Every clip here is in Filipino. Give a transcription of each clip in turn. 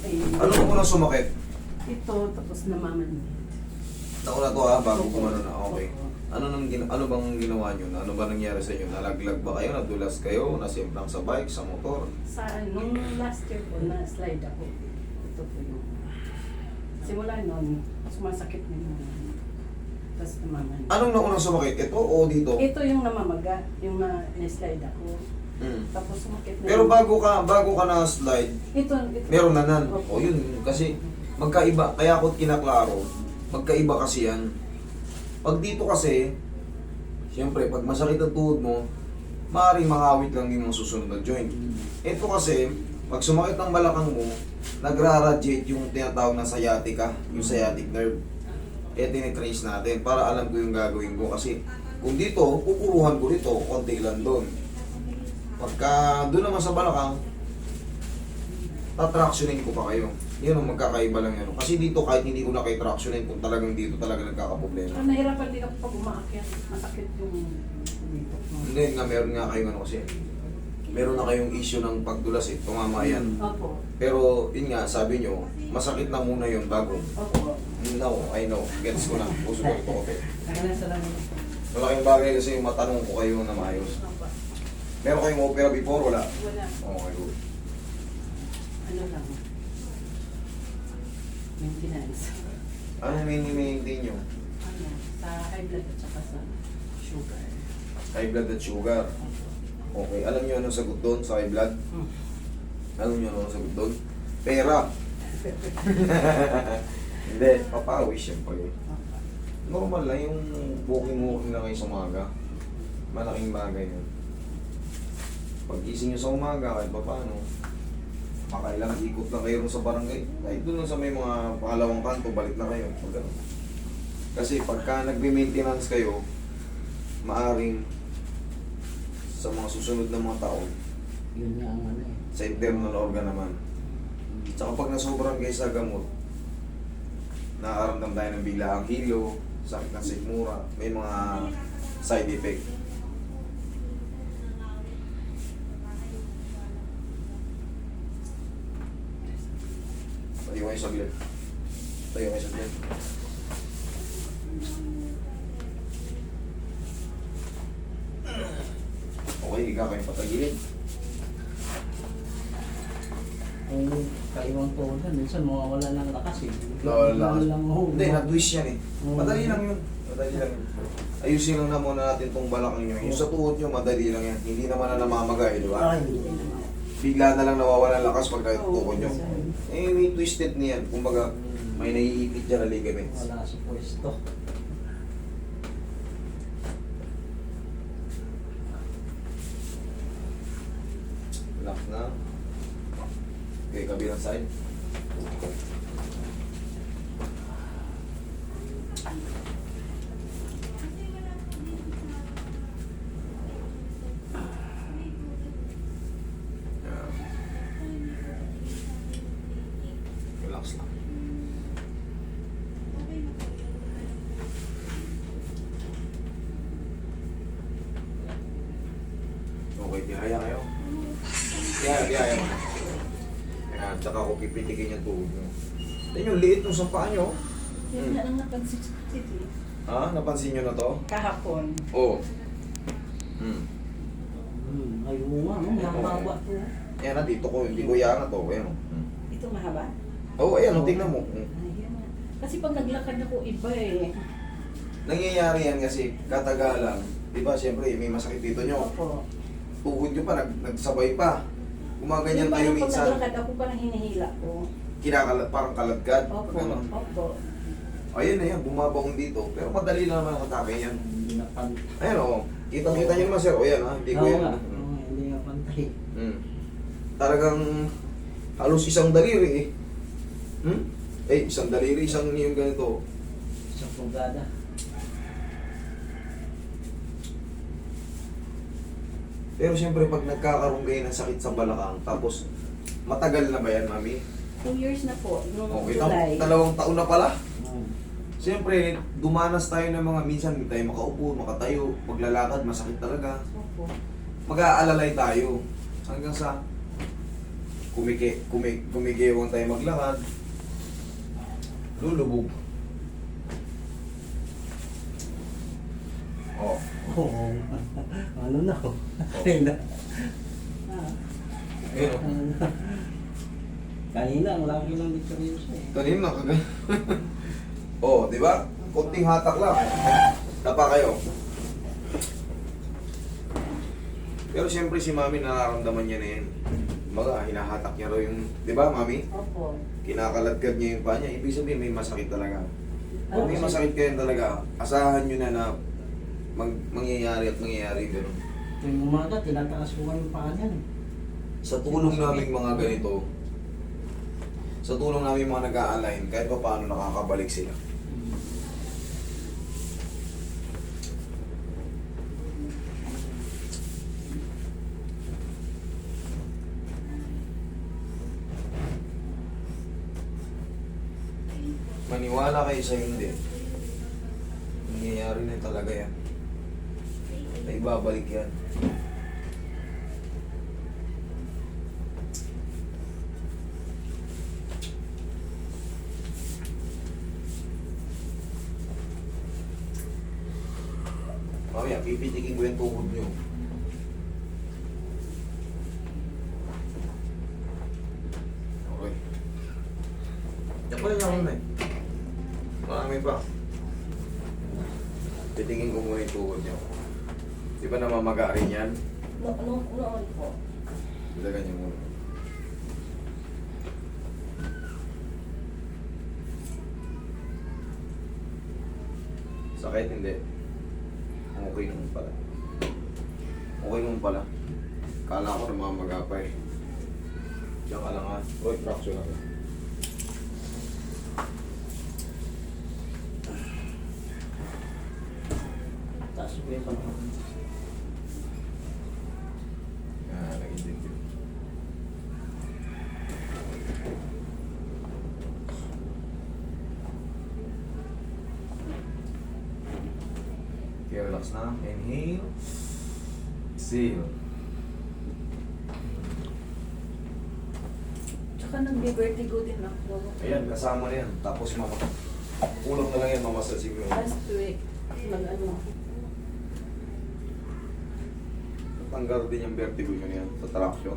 Ay, Ano ang unang sumakit? Ito, tapos namamanhid. Nauna to ha, bago kumano na. Okay. Opo. Ano nang gin- ano bang ginawa niyo? Ano ba nangyari sa inyo? Nalaglag ba kayo? Nadulas kayo? Nasimplang sa bike, sa motor? Sa nung last year po, na-slide ako. Ito po yung... Simula noon, sumasakit na yung... Tapos namamanhid. Anong naunang sumakit? Ito o dito? Ito yung namamaga, yung na- na-slide ako. Hmm. Tapos sumakit na Pero bago ka bago ka na slide, Ito, ito. meron na nan. O yun, kasi magkaiba. Kaya ako kinaklaro, magkaiba kasi yan. Pag dito kasi, siyempre, pag masakit ang tuhod mo, maaaring makawit lang din ang susunod na joint. Ito kasi, pag sumakit ng balakang mo, nagra-radiate yung tinatawag na sciatica, yung sciatic nerve. Eh, tinitrace natin para alam ko yung gagawin ko. Kasi, kung dito, pupuruhan ko dito, konti lang doon. Pagka doon naman sa balakang, tatractionin ko pa kayo. Yun ang magkakaiba lang yan. Kasi dito, kahit hindi ko na kayo tractionin, kung talagang dito talaga nagkakaproblema. Ah, nahirapan din ako pag umaakyat. Masakit yung. Hindi nga, meron nga kayo ano kasi. Meron na kayong issue ng pagdulas eh. Tumama yan. Opo. Pero, yun nga, sabi nyo, masakit na muna yun bago. Opo. No, I know. Gets ko na. Puso ko ito ko. Malaking bagay kasi yung matanong ko kayo na maayos. Opo. Meron kayong opera before? Wala. Wala. Okay, good. Ano lang. Maintenance. Anong mini-maintain nyo? Ano, sa high blood at saka sa sugar. High blood at sugar. Okay, alam nyo anong sagot doon sa high blood? Hmm. Alam nyo anong sagot doon? Pera. Hindi, papawis siyempre. Normal lang yung walking-walking lang kayo sa umaga. Malaking bagay yun. Pag gising nyo sa umaga, kahit pa paano, makailang ikot lang kayo sa barangay. Kahit doon sa may mga pangalawang kanto, balik na kayo. Pag ganun. Kasi pagka nagbe-maintenance kayo, maaring sa mga susunod na mga taon, Yun nga ang ano eh. sa internal organ naman. Tsaka pag nasobrahan kayo sa gamot, nakakaramdam tayo ng biglaang hilo, sakit ng sikmura, may mga side effect. Tayo kayo saglit. Tayo kayo saglit. Okay, higa kayo patagilid. Kung kaiwang tulad, minsan mawawala ng lakas eh. Nawala lang. Hindi, na-twist yan eh. Oo. Madali lang yun. Madali lang yun. Ayusin lang na muna natin tong balakang nyo. Yung sa tuhod nyo, madali lang yan. Hindi naman na namamagay, di ba? Ay, Bigla na lang nawawala ng lakas pag nyo. Eh, may twisted niyan. Kumbaga, may naiipit dyan na ligaments. wala sa pwesto. Relax na. Okay, kabilang side. Yan. Relax lang. Tihaya kayo. Tihaya, tihaya mo. Ayan, tsaka ko pipitikin yung tuhod nyo. Yan yung liit ng sa paa nyo. Yan na lang napansin sa titi. Ha? Napansin nyo na to? Kahapon. Oo. Hmm. Hmm, ay oo nga, no? Mahaba to. Yan na, dito ko, hindi ko yan na to. Ayan o. Hmm. Ito mahaba? Oo, oh, ayan o, tingnan mo. Hmm. Ayan. Kasi pag naglakad ako, iba eh. Nangyayari yan kasi katagalan. Di ba, siyempre, may masakit dito nyo. Opo. Tuhod nyo pa, nag, nagsabay pa. Gumaganyan Yung tayo minsan. naglakad ako, parang hinihila ko. Kinakalat, parang kaladkad. Opo. Ano? Opo. Ayun na yan, bumabaong dito. Pero madali lang naman ang atake yan. Hindi na pantay. Ayan o, kitang-kita nyo naman sir. O yan ha, hindi ko Oo yan. nga, Hmm. oo, hindi nga pantay. Hmm. Talagang halos isang daliri eh. Hmm? Eh, isang daliri, isang yung ganito. Sa pugada. Pero siyempre pag nagkakaroon kayo ng sakit sa balakang, tapos matagal na ba yan, mami? Two years na po, nung Okay, July. tam- dalawang taon na pala. Hmm. Siyempre, dumanas tayo ng mga minsan, hindi tayo makaupo, makatayo, maglalakad, masakit talaga. Opo. Mag-aalalay tayo. Hanggang sa kumiki, kumi, kumigewang tayo maglakad, lulubog. Oh, Oo. ano na ako? Ah, ayun oh. ano na. Kanina, ang laki ng diferensya eh. Kanina kagaya. oh, di ba? Kunting hatak lang. Tapa kayo. Pero siyempre si Mami nararamdaman niya na yan. Kumbaga, hinahatak niya raw yung, di ba Mami? Opo. Kinakaladkad niya yung paa niya. Ibig sabihin may masakit talaga. Kung may masakit kayo talaga, asahan nyo na na mag, mangyayari at mangyayari ganun. Tuwing umaga, tinataas ko yung paa niyan. eh. Sa tulong namin mga ganito, sa tulong namin mga nag-a-align, kahit pa paano nakakabalik sila. Maniwala kayo sa hindi. Nangyayari na talaga yan. Ibabalik yan. Mamaya, pipitikin ko yung tuhod nyo. Okay. Yan pala yung na eh. Marami pa. Titingin ko muna yung tuhod nyo. Di ba namamaga rin yan? No, no, noon po. Ilagan nyo muna. Sakit hindi. Okay naman pala. Okay naman pala. Kala ko namamaga pa eh. Diyan ka lang ha. Uy, traction lang. Taas ko yung paa. Ah, nag-intindi. Okay, relax na. Inhale. Exhale. Tsaka nag-vertigo din ako. Ayan, kasama na yan. Tapos mama. Kulang na lang yan, mamasal siguro. Last week, mag-ano, Tanggal din yung vertigo yun yan sa traction.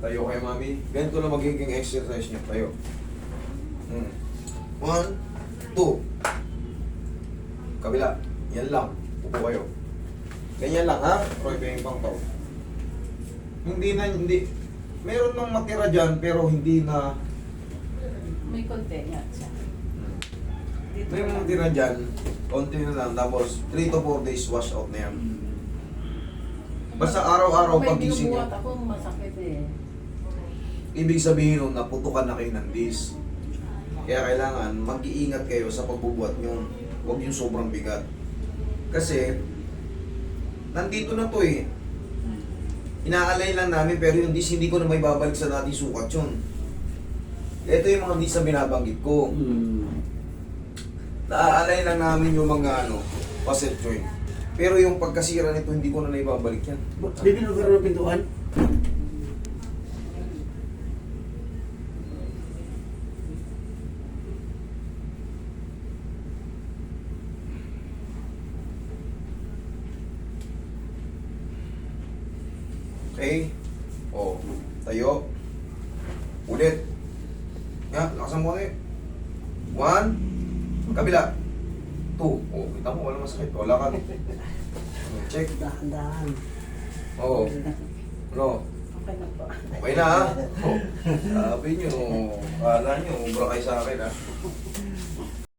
Tayo kayo, mami. Ganito na magiging exercise niyo. Tayo. Hmm. One, two. Kabila. Yan lang. Upo kayo. Ganyan lang, ha? Roy, yung pang tao. Hindi na, hindi. Meron nang matira dyan, pero hindi na... may konti nga siya. Hmm. May mga matira dyan, konti na lang, tapos 3 to 4 days wash out na yan. Basta araw-araw Kung may pagising niyo. binubuhat ako, masakit eh. Ibig sabihin nun, naputukan na kayo ng disc. Kaya kailangan mag-iingat kayo sa pagbubuhat nyo. Huwag yung sobrang bigat. Kasi, nandito na to eh. Inaalay lang namin pero yung disc hindi ko na may babalik sa dating sukat yun. Ito yung mga disc na binabanggit ko. Hmm. Naaalay lang namin yung mga ano, facet joint. Pero yung pagkasira nito, hindi ko na naibabalik yan. Bibi na ng pintuan? Okay. O, tayo. Ulit. Nga, lakasan mo ulit. One. Kabila. Two. O, kita mo, wala masakit. O, lakad. Check. Dahan-dahan. Oo. Ano? Okay na po. Okay na ha? Oh. Sabi nyo, kala nyo, ubra kayo sa akin ha?